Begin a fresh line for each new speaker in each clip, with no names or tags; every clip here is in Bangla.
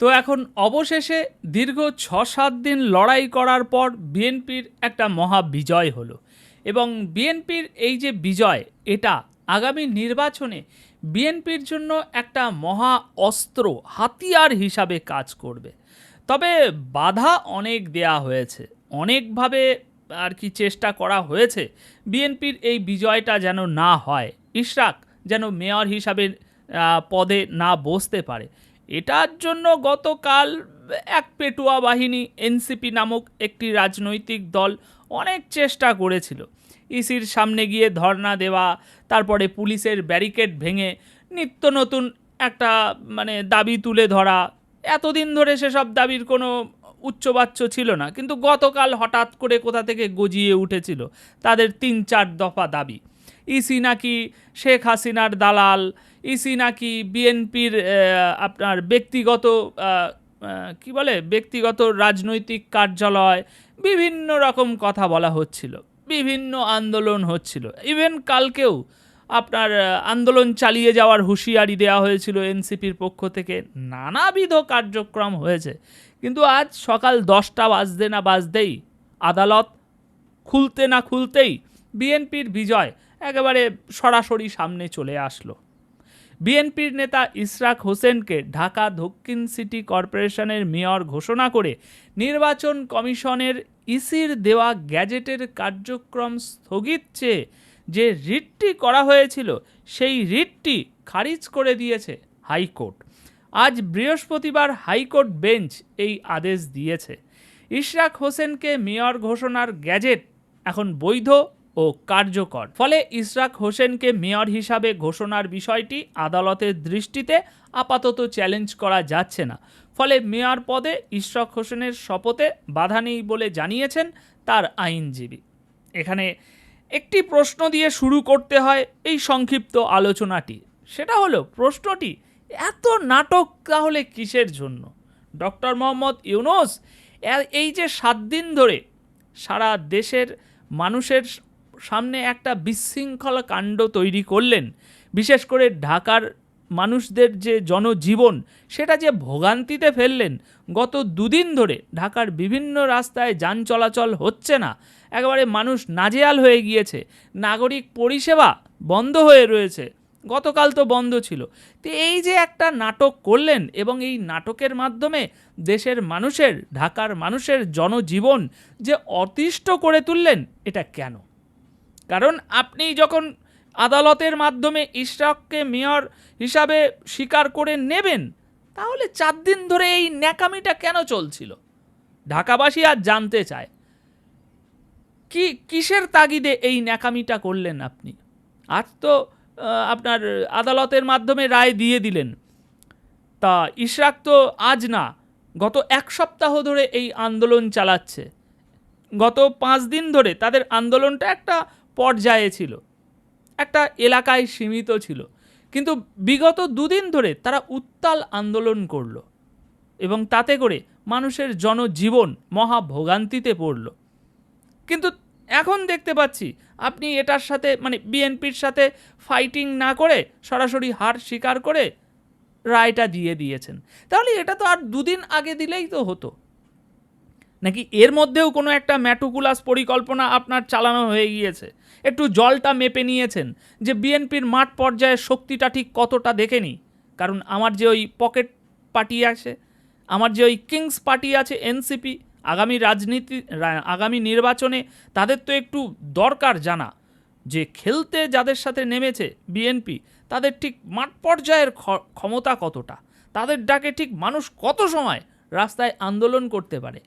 তো এখন অবশেষে দীর্ঘ ছ সাত দিন লড়াই করার পর বিএনপির একটা মহা বিজয় হলো এবং বিএনপির এই যে বিজয়, এটা আগামী নির্বাচনে বিএনপির জন্য একটা মহা অস্ত্র, হাতিয়ার হিসাবে কাজ করবে। তবে বাধা অনেক দেয়া হয়েছে, অনেকভাবে আর কি চেষ্টা করা হয়েছে বিএনপির এই বিজয়টা যেন না হয়, ইশরাক যেন মেয়র হিসাবে পদে না বসতে পারে। এটার জন্য গতকাল এক পেটুয়া বাহিনী এনসিপি নামক একটি রাজনৈতিক দল অনেক চেষ্টা করেছিল। ইসির সামনে গিয়ে ধর্ণা দেওয়া, তারপরে পুলিশের ব্যারিকেড ভেঙে নিত্য নতুন একটা মানে দাবি তুলে ধরা, এতদিন ধরে সেসব দাবির কোনো উচ্চবাচ্য ছিল না। কিন্তু গতকাল হঠাৎ করে কোথা থেকে গজিয়ে উঠেছিল তাদের তিন চার দফা দাবি। ইসি নাকি শেখ হাসিনার দালাল ইসি নাকি বিএনপির আপনার ব্যক্তিগত কি বলে, ব্যক্তিগত রাজনৈতিক কার্যালয়, বিভিন্ন রকম কথা বলা হচ্ছিল, বিভিন্ন আন্দোলন হচ্ছিল। ইভেন কালকেও আপনার আন্দোলন চালিয়ে যাওয়ার হুঁশিয়ারি দেওয়া হয়েছিল এনসিপির পক্ষ থেকে। নানাবিধ কার্যক্রম হয়েছে। কিন্তু আজ সকাল দশটা বাজতে না বাজতেই আদালত খুলতে না খুলতেই বিএনপির বিজয় একেবারে সরাসরি সামনে চলে আসলো। বিএনপির নেতা ইশরাক হোসেনকে ঢাকা দক্ষিণ সিটি কর্পোরেশনের মেয়র ঘোষণা করে নির্বাচন কমিশনের ইসির দেওয়া গ্যাজেটের কার্যক্রম স্থগিত চেয়ে যে রিটটি করা হয়েছিল, সেই রিটটি খারিজ করে দিয়েছে হাইকোর্ট। আজ বৃহস্পতিবার হাইকোর্ট বেঞ্চ এই আদেশ দিয়েছে। ইশরাক হোসেনকে মেয়র ঘোষণার গ্যাজেট এখন বৈধ ও কার্যকর। ফলে ইশরাক হোসেনকে মেয়র হিসাবে ঘোষণার বিষয়টি আদালতের দৃষ্টিতে আপাতত চ্যালেঞ্জ করা যাচ্ছে না। ফলে মেয়র পদে ইশরাক হোসেনের শপথে বাধা নেই বলে জানিয়েছেন তার আইনজীবী। এখানে একটি প্রশ্ন দিয়ে শুরু করতে হয় এই সংক্ষিপ্ত আলোচনাটি। সেটা হলো, প্রশ্নটি, এত নাটক তাহলে কিসের জন্য? ডক্টর মোহাম্মদ ইউনুস এই যে সাত দিন ধরে সারা দেশের মানুষের সামনে একটা বিশৃঙ্খলা কাণ্ড তৈরি করলেন। বিশেষ করে ঢাকার মানুষদের যে জনজীবন, সেটা যে ভোগান্তিতে ফেললেন। গত দুদিন ধরে ঢাকার বিভিন্ন রাস্তায় যান চলাচল হচ্ছে না। একেবারে মানুষ নাজেয়াল হয়ে গিয়েছে। নাগরিক পরিষেবা বন্ধ হয়ে রয়েছে। গতকাল তো বন্ধ ছিল। তো এই যে একটা নাটক করলেন এবং এই নাটকের মাধ্যমে দেশের মানুষের, ঢাকার মানুষের জনজীবন যে অতিষ্ঠ করে তুললেন, এটা কেন? কারণ আপনি যখন আদালতের মাধ্যমে ইশরাককে মেয়র হিসাবে স্বীকার করে নেবেন, তাহলে চার দিন ধরে এই ন্যাকামিটা কেন চলছিল? ঢাকাবাসী আজ জানতে চায়। কি, কিসের তাগিদে এই ন্যাকামিটা করলেন আপনি? আজ তো আপনার আদালতের মাধ্যমে রায় দিয়ে দিলেন। তা ইশরাক তো আজ না, গত এক সপ্তাহ ধরে এই আন্দোলন চালাচ্ছে। গত পাঁচ দিন ধরে তাদের আন্দোলনটা একটা পর্যায়ে ছিল। একটা এলাকায় সীমিত ছিল। কিন্তু বিগত দুদিন ধরে তারা উত্তাল আন্দোলন করল এবং তাতে করে মানুষের জনজীবন মহা ভোগান্তিতে পড়ল। কিন্তু এখন দেখতে পাচ্ছি আপনি এটার সাথে মানে বিএনপির সাথে ফাইটিং না করে সরাসরি হার স্বীকার করে রায়টা দিয়ে দিয়েছেন। তাহলে এটা তো আর দুদিন আগে দিলেই তো হতো। নাকি এর মধ্যেও কোনো একটা ম্যাটুকুলাস পরিকল্পনা আপনার চালানো হয়ে গিয়েছে? একটু জলটা মেপে নিয়েছেন যে বিএনপির মাঠ পর্যায়ে শক্তিটা ঠিক কতটা দেখেনি কারণ আমার যে ওই পকেট পার্টি আছে, আমার যে ওই কিংস পার্টি আছে, এনসিপি, আগামী রাজনীতি আগামী নির্বাচনে তাদের তো একটু দরকার জানা। যে খেলতে যাদের সাথে নেমেছে বিএনপি, তাদের ঠিক মাঠ পর্যায়ের ক্ষমতা কতটা? তাদের ডাকে ঠিক মানুষ কত সময় রাস্তায় আন্দোলন করতে পারে?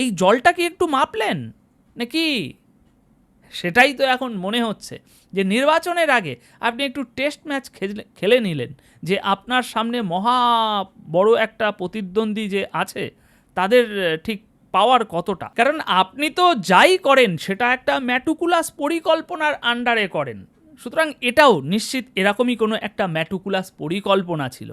এই জলটা কি একটু মাপলেন? নাকি? সেটাই তো এখন মনে হচ্ছে যে নির্বাচনের আগে আপনি একটু টেস্ট ম্যাচ খেলে নিলেন, যে আপনার সামনে মহা বড় একটা প্রতিদ্বন্দ্বী যে আছে, তাদের ঠিক পাওয়ার কতটা? কারণ আপনি তো যাই করেন, সেটা একটা ম্যাটুকুলাস পরিকল্পনার আন্ডারে করেন। সুতরাং এটাও নিশ্চিত এরকমই কোনো একটা ম্যাটুকুলাস পরিকল্পনা ছিল।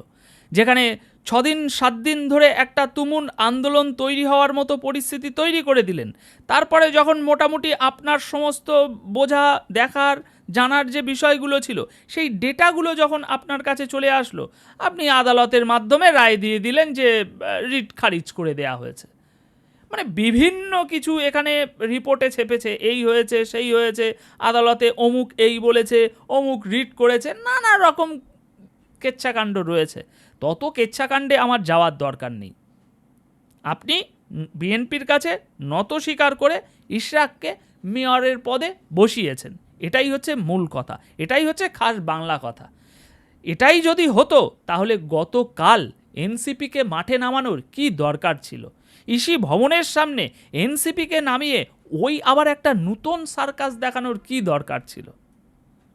যেখানে ছদিন সাত দিন ধরে একটা তুমুল আন্দোলন তৈরি হওয়ার মতো পরিস্থিতি তৈরি করে দিলেন। তারপরে যখন মোটামুটি আপনার সমস্ত বোঝা, দেখার, জানার যে বিষয়গুলো ছিল, সেই ডেটাগুলো যখন আপনার কাছে চলে আসলো, আপনি আদালতের মাধ্যমে রায় দিয়ে দিলেন যে রিট খারিজ করে দেয়া হয়েছে। মানে বিভিন্ন কিছু এখানে রিপোর্টে ছেপেছে, এই হয়েছে, সেই হয়েছে, আদালতে অমুক এই বলেছে, অমুক রিট করেছে, নানা রকম কেচ্ছাকাণ্ড রয়েছে। তত কেচ্ছাকাণ্ডে আমার যাওয়ার দরকার নেই। আপনি বিএনপির কাছে নত স্বীকার করে ইশরাককে মেয়রের পদে বসিয়েছেন। এটাই হচ্ছে মূল কথা। এটাই হচ্ছে খাস বাংলা কথা। এটাই যদি হতো, তাহলে গতকাল এনসিপিকে মাঠে নামানোর কি দরকার ছিল? ইসি ভবনের সামনে এনসিপিকে নামিয়ে ওই আবার একটা নূতন সার্কাস দেখানোর কি দরকার ছিল?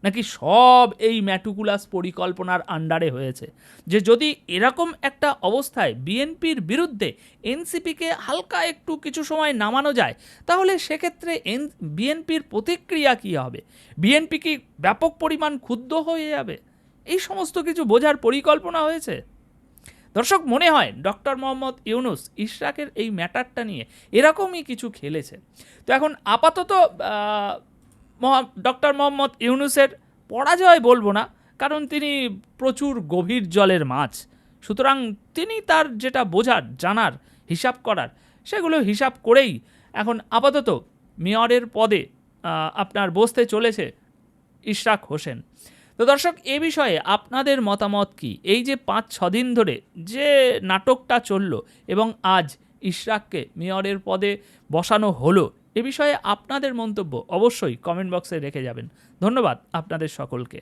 নাকি সব এই ম্যাটুকুলাস পরিকল্পনার আন্ডারে হয়েছে? যে যদি এরকম একটা অবস্থায় বিএনপির বিরুদ্ধে এনসিপিকে হালকা একটু কিছু সময় নামানো যায়, তাহলে সেক্ষেত্রে এন, বিএনপির প্রতিক্রিয়া কী হবে? বিএনপি কি ব্যাপক পরিমাণ ক্ষুব্ধ হয়ে যাবে? এই সমস্ত কিছু বোঝার পরিকল্পনা হয়েছে? দর্শক, মনে হয় ডক্টর মোহাম্মদ ইউনুস ইশরাকের এই ম্যাটারটা নিয়ে এরকমই কিছু খেলেছে। তো এখন আপাতত ডক্টর মোহাম্মদ ইউনুসের পরাজয় বলব না, কারণ তিনি প্রচুর গভীর জলের মাছ। সুতরাং তিনি তার যেটা বোঝার, জানার, হিসাব করার, সেগুলো হিসাব করেই এখন আপাতত মেয়রের পদে আপনার বসতে চলেছে ইশরাক হোসেন। তো দর্শক, এ বিষয়ে আপনাদের মতামত কি? এই যে পাঁচ ছদিন ধরে যে নাটকটা চলল এবং আজ ইশরাককে মেয়রের পদে বসানো হলো এ বিষয়ে আপনাদের মন্তব্য অবশ্যই কমেন্ট বক্সে রেখে যাবেন। ধন্যবাদ আপনাদের সকলকে।